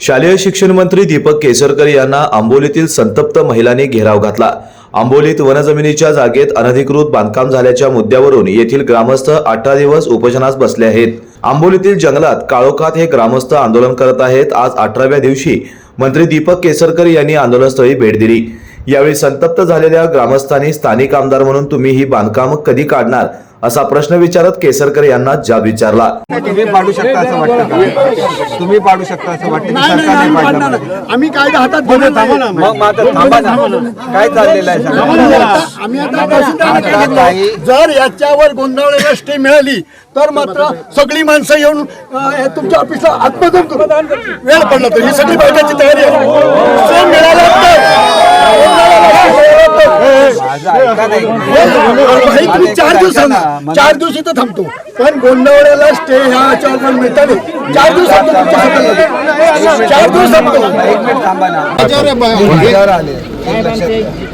शालेय शिक्षण मंत्री दीपक केसरकर यांना आंबोलीतील संतप्त महिलांनी घेराव घातला. आंबोलीत वनजमिनीच्या जागेत अनधिकृत बांधकाम झाल्याच्या मुद्द्यावरून येथील ग्रामस्थ अठरा दिवस उपोषणास बसले आहेत. आंबोलीतील जंगलात काळोखात हे ग्रामस्थ आंदोलन करत आहेत. आज अठराव्या दिवशी मंत्री दीपक केसरकर यांनी आंदोलनस्थळी भेट दिली. यावेळी संतप्त झालेल्या ग्रामस्थांनी स्थानिक आमदार म्हणून तुम्ही ही बांधकाम कधी काढणार असा प्रश्न विचारत केसरकर यांना जाब विचारला. तुम्ही पाडू शकता असं वाटतं का? तुम्ही पाडू शकता असं वाटतं? आम्ही कायदा हातात घेऊन काय चाललेलं आहे. आम्ही आता जर याच्यावर गोंधळाला स्टे मिळाली तर मात्र सगळी माणसं येऊन हे तुमच्या ऑफिसला आत्मदन करू वेळ पडला तर ही सगळी बैठकची तयारी आहे स्टे मिळाला माझं ऐका नाही. तुम्ही चार दिवसांना चार दिवस इथं थांबतो. पण गोंधळाला स्टे ह्या याच्यावर पण मिळतात चार दिवस. चार दिवस थांबतो.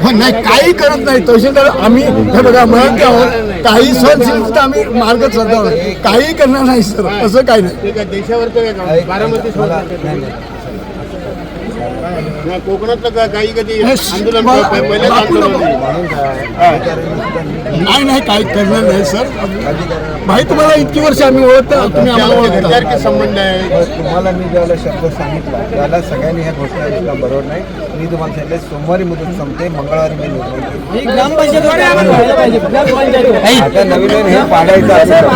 हा, नाही काही करत नाही. तहसीलदार आम्ही हे बघा म्हणत आहोत. काही सहनशील तर आम्ही मार्ग आहोत काही करणार नाही सर. असं काही नाही. कोकणातलं काही कधी हे आंदोलन पहिल्याच आंदोलन नाही नाही काही करणार नाही सर. भाई तुम्हाला इतकी वर्ष आम्ही ओळखतो तुम्ही आम्हाला संबंध आहे. तुम्हाला मी ज्यावेळेला शब्द सांगितला त्याला सगळ्यांनी ह्या घोषणा बरोबर नाही? मी तुम्हाला सांगितले सोमवारी मुदत संपते मंगळवारी मी घेईन. आता नवीन नवीन हे पाडायचं असेल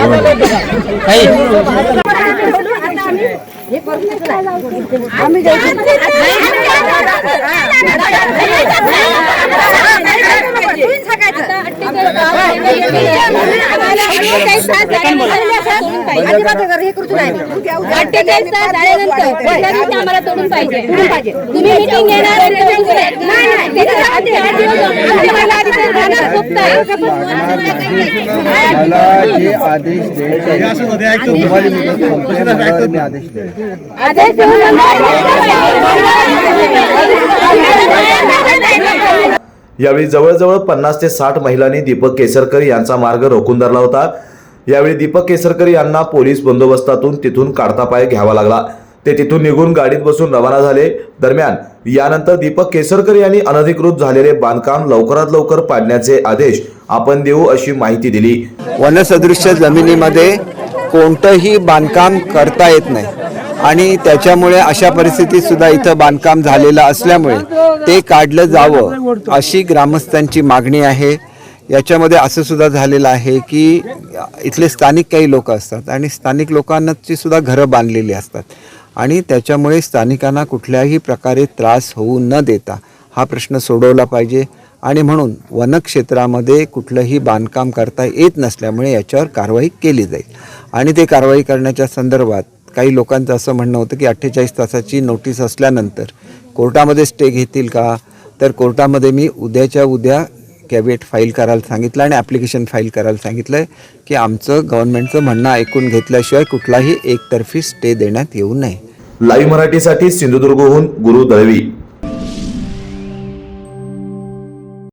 अठ्ठेचाळीस तास झाल्यानंतर आम्हाला तोडून पाहिजे. तुम्ही मिटिंग घेणार मला जे आदेश द्यायचे आदेश यावेळी जवळजवळ पन्नास ते साठ महिलांनी दीपक केसरकर यांचा मार्ग रोखून धरला होता. यावेळी दीपक केसरकर यांना पोलीस बंदोबस्तातून तिथून काढता पाय घ्यावा लागला. ते तिथून निघून गाडीत बसून रवाना झाले. दरम्यान यानंतर दीपक केसरकर यांनी अनधिकृत झालेले बांधकाम लवकरात लवकर पाडण्याचे आदेश आपण देऊ अशी माहिती दिली. वनसदृश्य जमिनीमध्ये कोणतंही बांधकाम करता येत नाही आणि त्याच्यामुळे अशा परिस्थितीत सुद्धा इथं बांधकाम झालेलं असल्यामुळे ते काढलं जावं अशी ग्रामस्थांची मागणी आहे. याच्यामध्ये असं सुद्धा झालेलं आहे की इथले स्थानिक काही लोक असतात आणि स्थानिक लोकांची सुद्धा घरं बांधलेली असतात. आणि त्याच्यामुळे स्थानिकांना कुठल्याही प्रकारे त्रास होऊ न देता हा प्रश्न सोडवला पाहिजे. आणि म्हणून वनक्षेत्रामध्ये कुठलंही बांधकाम करता येत नसल्यामुळे याच्यावर कारवाई केली जाईल. आणि ते कारवाई करण्याच्या संदर्भात काही लोकांचं असं म्हणणं होतं की अठ्ठेचाळीस तासाची नोटीस असल्यानंतर कोर्टामध्ये स्टे घेतील का? तर कोर्टामध्ये मी उद्याच्या उद्या कॅबिनेट फाईल करायला सांगितलं आणि ॲप्लिकेशन फाईल करायला सांगितलं आहे की आमचं गव्हर्नमेंटचं म्हणणं ऐकून घेतल्याशिवाय कुठलाही एकतर्फी स्टे देण्यात येऊ नये. लाईव्ह मराठीसाठी सिंधुदुर्गहून गुरु दळवी.